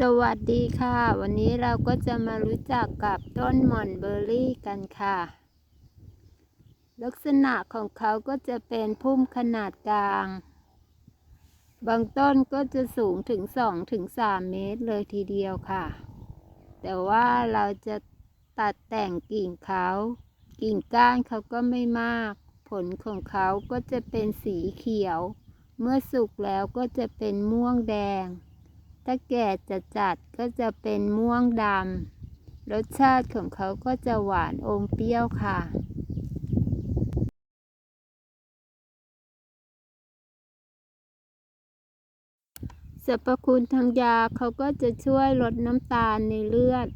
สวัสดีค่ะ วันนี้เราก็จะมารู้จักกับต้นหม่อนเบอร์รี่กันค่ะ ลักษณะของเขาก็จะเป็นพุ่มขนาดกลาง บางต้นก็จะสูงถึง2ถึง3เมตรเลยทีเดียวค่ะ แต่ว่าเราจะตัดแต่งกิ่งเขา กิ่งก้านเขาก็ไม่มาก ผลของเขาก็จะเป็นสีเขียว เมื่อสุกแล้วก็จะเป็นม่วงแดง ถ้าแก่จะจัดก็จะเป็นม่วงดำ รสชาติของเขาก็จะหวานอมเปรี้ยวค่ะ สรรพคุณทางยาเขาก็จะช่วยลดน้ำตาลในเลือด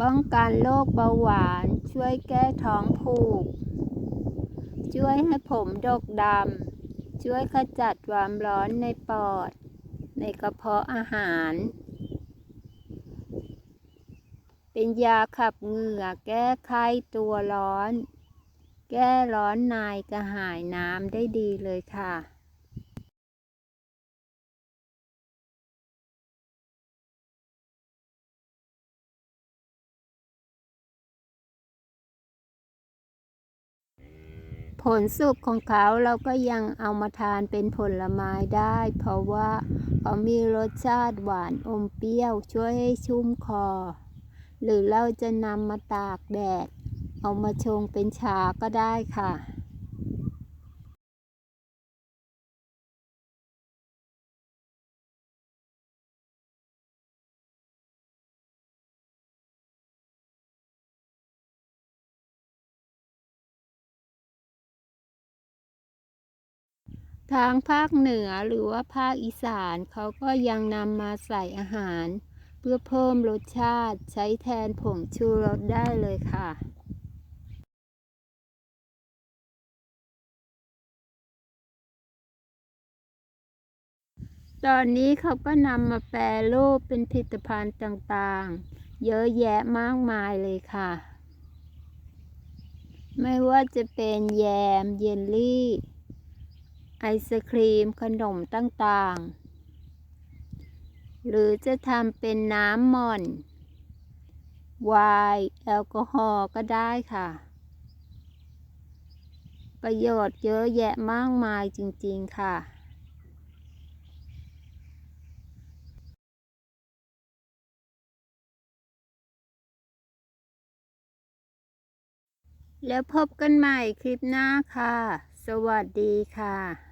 ป้องกันโรคเบาหวาน ช่วยแก้ท้องผูก ช่วยให้ผมดกดำ ช่วยขจัดความร้อนในปอด ในกระเพาะอาหาร เป็นยาขับเหงื่อแก้ไข้ตัวร้อน แก้ร้อนในกระหายน้ำได้ดีเลยค่ะผลสุกของเขาเราก็ยังเอามาทานเป็นผลไม้ได้ เพราะว่า เขามีรสชาติหวานอมเปรี้ยวช่วยให้ชุ่มคอ หรือเราจะนำมาตากแดด เอามาชงเป็นชาก็ได้ค่ะ ทางภาคเหนือหรือว่าภาคอีสานเขาก็ยังนำมาใส่อาหาร เพื่อเพิ่มรสชาติใช้แทนผงชูรสได้เลยค่ะตอนนี้เขาก็นำมาแปรรูปเป็นผลิตภัณฑ์ต่างๆ เยอะแยะมากมายเลยค่ะ ไม่ว่าจะเป็นแยม เยลลี่ ไอศครีมขนมต่างๆ หรือจะทำเป็นน้ำม่อนไวน์แอลกอฮอล์ก็ได้ค่ะ ประโยชน์เยอะแยะมากมายจริงๆค่ะแล้วพบกันใหม่คลิปหน้าค่ะ สวัสดีค่ะ